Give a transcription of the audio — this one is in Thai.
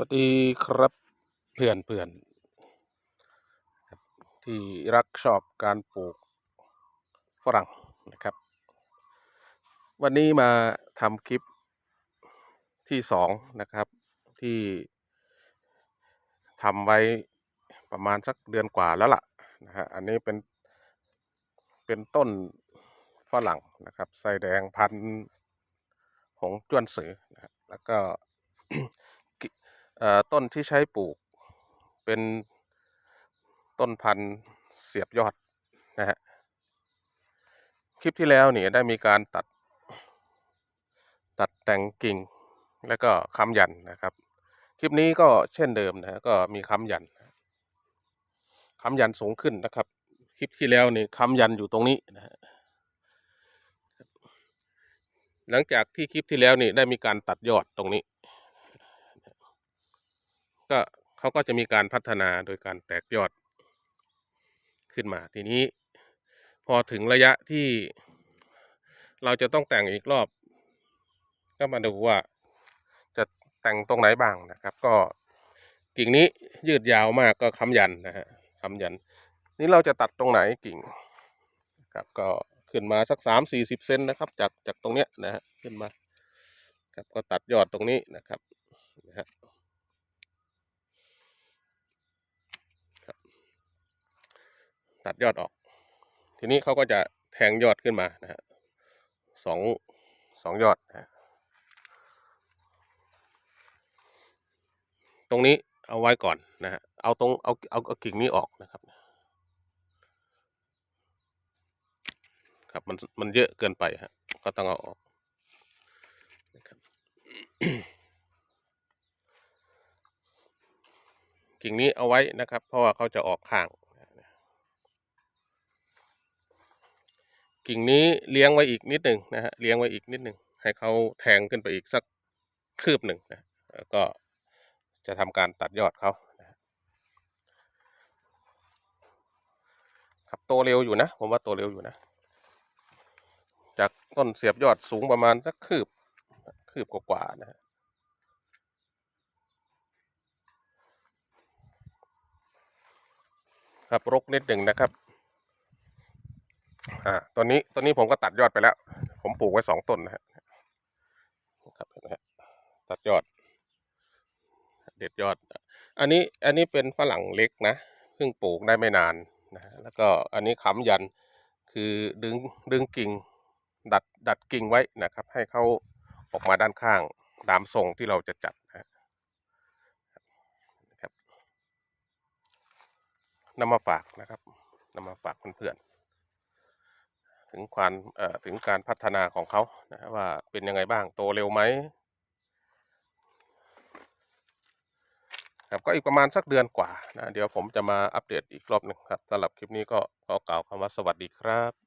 วัสดีครับเพื่อนเพื่อนที่รักชอบการปลูกฝรั่งนะครับ วันนี้มาทำคลิปที่สองนะครับ ที่ทำไว้ประมาณสักเดือนกว่าแล้วล่ะนะฮะอันนี้เป็นเป็นต้นฝรั่งนะครับไส้แดงพันหงจวนสือนะแล้วก็ ต้นที่ใช้ปลูกเป็นต้นพันธุ์เสียบยอดนะฮะคลิปที่แล้วเนี่ยได้มีการตัด ตัดแต่งกิ่ง แล้วก็ค้ำยันนะครับ คลิปนี้ก็เช่นเดิมนะฮะก็มีค้ำยันค้ำยันสูงขึ้นนะครับ คลิปที่แล้วนี่ค้ำยันอยู่ตรงนี้นะฮะหลังจากที่คลิปที่แล้วนี่ได้มีการตัดยอดตรงนี้ ก็เขาก็จะมีการพัฒนาโดยการแตกยอดขึ้นมา ทีนี้พอถึงระยะที่เราจะต้องแต่งอีกรอบ ก็มาดูว่าจะแต่งตรงไหนบ้างนะครับ ก็กิ่งนี้ยืดยาวมากก็ค้ำยันนะฮะค้ำยัน นี่เราจะตัดตรงไหนกิ่งครับก็ขึ้นมาสักสามสี่สิบเซนนะครับ จากจากตรงเนี้ยนะฮะขึ้นมา ครับก็ตัดยอดตรงนี้นะครับนะฮะ ตัดยอดออก ทีนี้เขาก็จะแทงยอดขึ้นมานะฮะสองสองยอดนะฮะตรงนี้เอาไว้ก่อนนะฮะเอาตรงเอาเอาเอากิ่งนี้ออกนะครับ ครับมันมันเยอะเกินไปฮะก็ต้องเอาออกนะครับกิ่งนี้เอาไว้นะครับ เพราะว่าเขาจะออกข้าง กิ่งนี้เลี้ยงไว้อีกนิดหนึ่งนะฮะเลี้ยงไว้อีกนิดหนึ่งให้เขาแทงขึ้นไปอีกสักคืบหนึ่งนะแล้วก็จะทำการตัดยอดเขาครับโตเร็วอยู่นะผมว่าโตเร็วอยู่นะ จากต้นเสียบยอดสูงประมาณสักคืบคืบกว่าๆนะฮะครับรกนิดหนึ่งนะครับ ตัวนี้ตัวนี้ผมก็ตัดยอดไปแล้ว ผมปลูกไว้สองต้นนะฮะครับเห็นไหมฮะตัดยอด เด็ดยอด อันนี้อันนี้เป็นฝรั่งเล็กนะเพิ่งปลูกได้ไม่นานนะฮะแล้วก็อันนี้ค้ำยันคือดึงดึงกิ่ง ดัดดัดกิ่งไว้นะครับ ให้เขาออกมาด้านข้างตามทรงที่เราจะจัดนะฮะครับนำมาฝากนะครับนำมาฝากเพื่อนๆ ถึงความถึงการพัฒนาของเขานะว่าเป็นยังไงบ้างโตเร็วไหมครับก็อีกประมาณสักเดือนกว่านะเดี๋ยวผมจะมาอัปเดตอีกรอบหนึ่งครับสำหรับคลิปนี้ก็ขอกล่าวคำว่าสวัสดีครับ